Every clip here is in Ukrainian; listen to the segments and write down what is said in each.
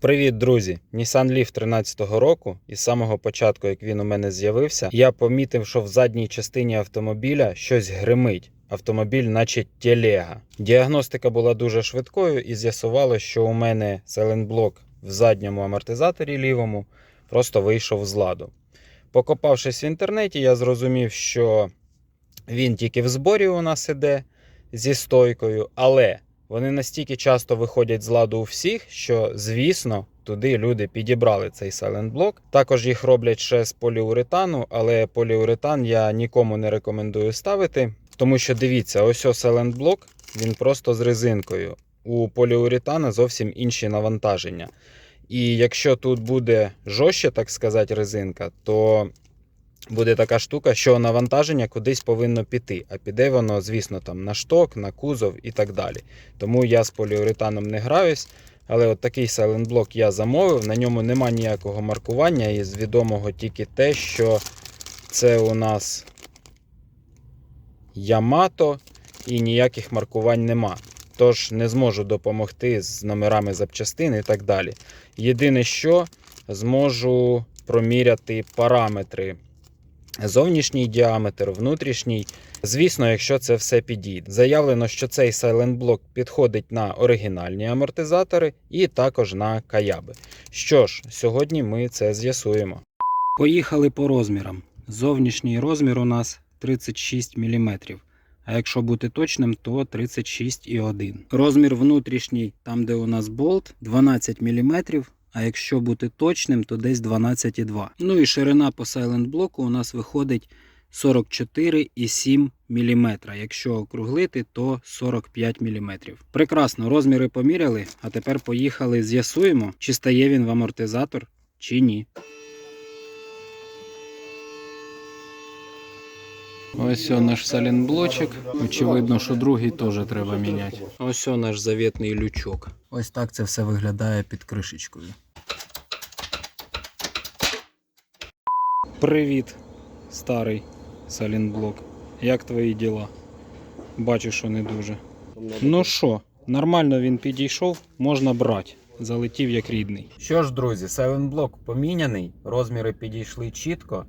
Привіт, друзі! Nissan Leaf 13-го року, і з самого початку, як він у мене з'явився, я помітив, що в задній частині автомобіля щось гримить. Автомобіль, наче телега. Діагностика була дуже швидкою і з'ясувало, що у мене сайлентблок в задньому амортизаторі лівому просто вийшов з ладу. Покопавшись в інтернеті, я зрозумів, що він тільки в зборі у нас іде зі стойкою, але вони настільки часто виходять з ладу у всіх, що, звісно, туди люди підібрали цей сайлентблок. Також їх роблять ще з поліуретану, але поліуретан я нікому не рекомендую ставити, тому що дивіться, ось ось сайлентблок, він просто з резинкою. У поліуретана зовсім інші навантаження. І якщо тут буде жорстче, так сказати, резинка, то буде така штука, що навантаження кудись повинно піти. А піде воно, звісно, там на шток, на кузов і так далі. Тому я з поліуретаном не граюсь. Але от такий сайлентблок я замовив. На ньому нема ніякого маркування, і з відомого тільки те, що це у нас Ямато і ніяких маркувань нема. Тож не зможу допомогти з номерами запчастин і так далі. Єдине, що зможу проміряти параметри. Зовнішній діаметр, внутрішній. Звісно, якщо це все підійде. Заявлено, що цей Block підходить на оригінальні амортизатори і також на каяби. Що ж, сьогодні ми це з'ясуємо. Поїхали по розмірам. Зовнішній розмір у нас 36 мм. А якщо бути точним, то 36,1. Розмір внутрішній, там де у нас болт, 12 мм. А якщо бути точним, то десь 12,2. Ну і ширина по Silent блоку у нас виходить 44,7 мм. Якщо округлити, то 45 мм. Прекрасно, розміри поміряли, а тепер поїхали, з'ясуємо, чи стає він в амортизатор, чи ні. Ось о наш салінблочок. Очевидно, що другий теж треба міняти. Ось о наш завітний лючок. Ось так це все виглядає під кришечкою. Привіт, старий салінблок. Як твої діла? Бачу, що не дуже. Ну що, нормально він підійшов, можна брати. Залетів як рідний. Що ж, друзі, сайлентблок поміняний, розміри підійшли чітко.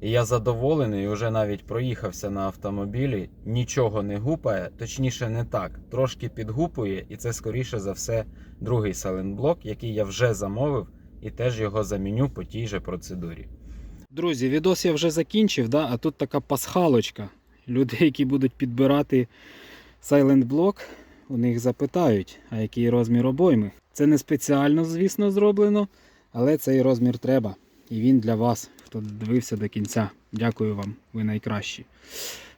І я задоволений, вже навіть проїхався на автомобілі, нічого не гупає, точніше не так, трошки підгупує, і це скоріше за все другий сайлентблок, який я вже замовив, і теж його заміню по тій же процедурі. Друзі, відос я вже закінчив, да? а тут така пасхалочка. Люди, які будуть підбирати сайлентблок, у них запитають, а який розмір обойми. Це не спеціально, звісно, зроблено, але цей розмір треба. І він для вас, хто дивився до кінця. Дякую вам, ви найкращі.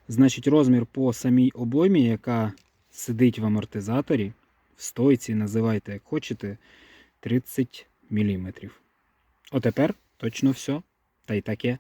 Значить, розмір по самій обоймі, яка сидить в амортизаторі, в стойці, називайте як хочете, 30 мм. Отепер точно все. Та й таке.